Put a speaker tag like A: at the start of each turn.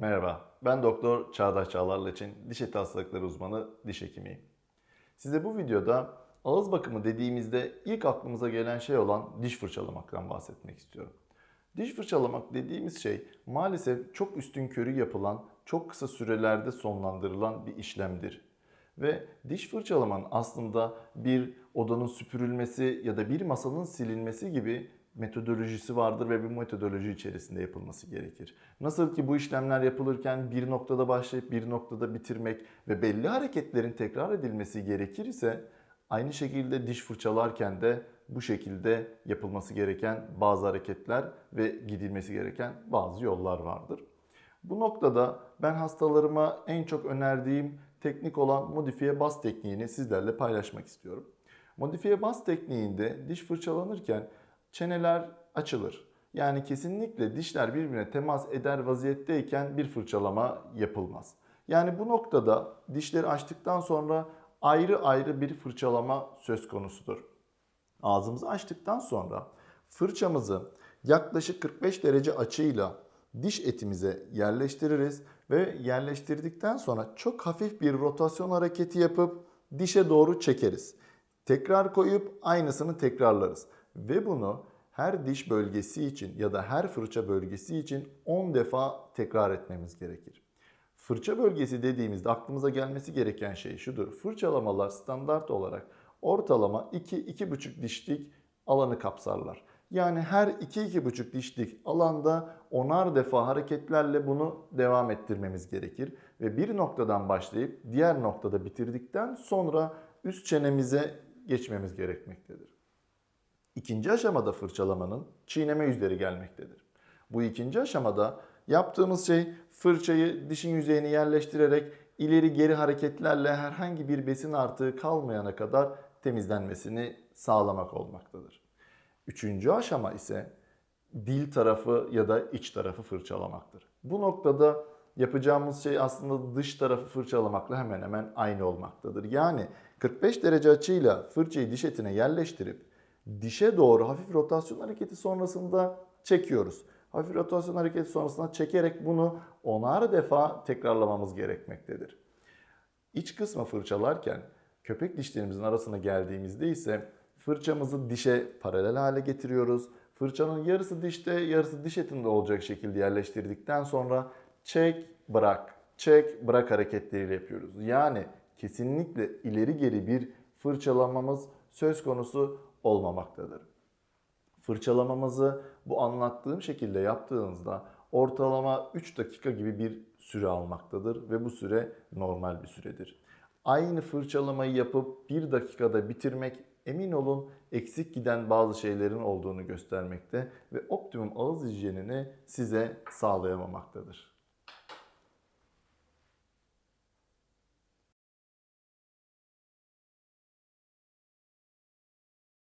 A: Merhaba, ben Doktor Çağdaş Çağlarlı için diş eti hastalıkları uzmanı diş hekimiyim. Size bu videoda ağız bakımı dediğimizde ilk aklımıza gelen şey olan diş fırçalamaktan bahsetmek istiyorum. Diş fırçalamak dediğimiz şey maalesef çok üstün körü yapılan, çok kısa sürelerde sonlandırılan bir işlemdir. Ve diş fırçalamanın aslında bir odanın süpürülmesi ya da bir masanın silinmesi gibi metodolojisi vardır ve bu metodoloji içerisinde yapılması gerekir. Nasıl ki bu işlemler yapılırken bir noktada başlayıp bir noktada bitirmek ve belli hareketlerin tekrar edilmesi gerekir ise aynı şekilde diş fırçalarken de bu şekilde yapılması gereken bazı hareketler ve gidilmesi gereken bazı yollar vardır. Bu noktada ben hastalarıma en çok önerdiğim teknik olan modifiye bas tekniğini sizlerle paylaşmak istiyorum. Modifiye bas tekniğinde diş fırçalanırken çeneler açılır. Yani kesinlikle dişler birbirine temas eder vaziyetteyken bir fırçalama yapılmaz. Yani bu noktada dişleri açtıktan sonra ayrı ayrı bir fırçalama söz konusudur. Ağzımızı açtıktan sonra fırçamızı yaklaşık 45 derece açıyla diş etimize yerleştiririz ve yerleştirdikten sonra çok hafif bir rotasyon hareketi yapıp dişe doğru çekeriz. Tekrar koyup aynısını tekrarlarız ve bunu her diş bölgesi için ya da her fırça bölgesi için 10 defa tekrar etmemiz gerekir. Fırça bölgesi dediğimizde aklımıza gelmesi gereken şey şudur. Fırçalamalar standart olarak ortalama 2-2,5 dişlik alanı kapsarlar. Yani her 2-2,5 dişlik alanda onar defa hareketlerle bunu devam ettirmemiz gerekir. Ve bir noktadan başlayıp diğer noktada bitirdikten sonra üst çenemize geçmemiz gerekmektedir. İkinci aşamada fırçalamanın çiğneme yüzleri gelmektedir. Bu ikinci aşamada yaptığımız şey fırçayı dişin yüzeyine yerleştirerek ileri geri hareketlerle herhangi bir besin artığı kalmayana kadar temizlenmesini sağlamak olmaktadır. Üçüncü aşama ise dil tarafı ya da iç tarafı fırçalamaktır. Bu noktada yapacağımız şey aslında dış tarafı fırçalamakla hemen hemen aynı olmaktadır. Yani 45 derece açıyla fırçayı diş etine yerleştirip dişe doğru hafif rotasyon hareketi sonrasında çekiyoruz. Hafif rotasyon hareketi sonrasında çekerek bunu onar defa tekrarlamamız gerekmektedir. İç kısmı fırçalarken köpek dişlerimizin arasına geldiğimizde ise fırçamızı dişe paralel hale getiriyoruz. Fırçanın yarısı dişte, yarısı diş etinde olacak şekilde yerleştirdikten sonra çek, bırak, çek, bırak hareketleriyle yapıyoruz. Yani kesinlikle ileri geri bir fırçalamamız söz konusu olmamaktadır. Fırçalamamızı bu anlattığım şekilde yaptığınızda ortalama 3 dakika gibi bir süre almaktadır ve bu süre normal bir süredir. Aynı fırçalamayı yapıp 1 dakikada bitirmek emin olun eksik giden bazı şeylerin olduğunu göstermekte ve optimum ağız hijyenini size sağlayamamaktadır.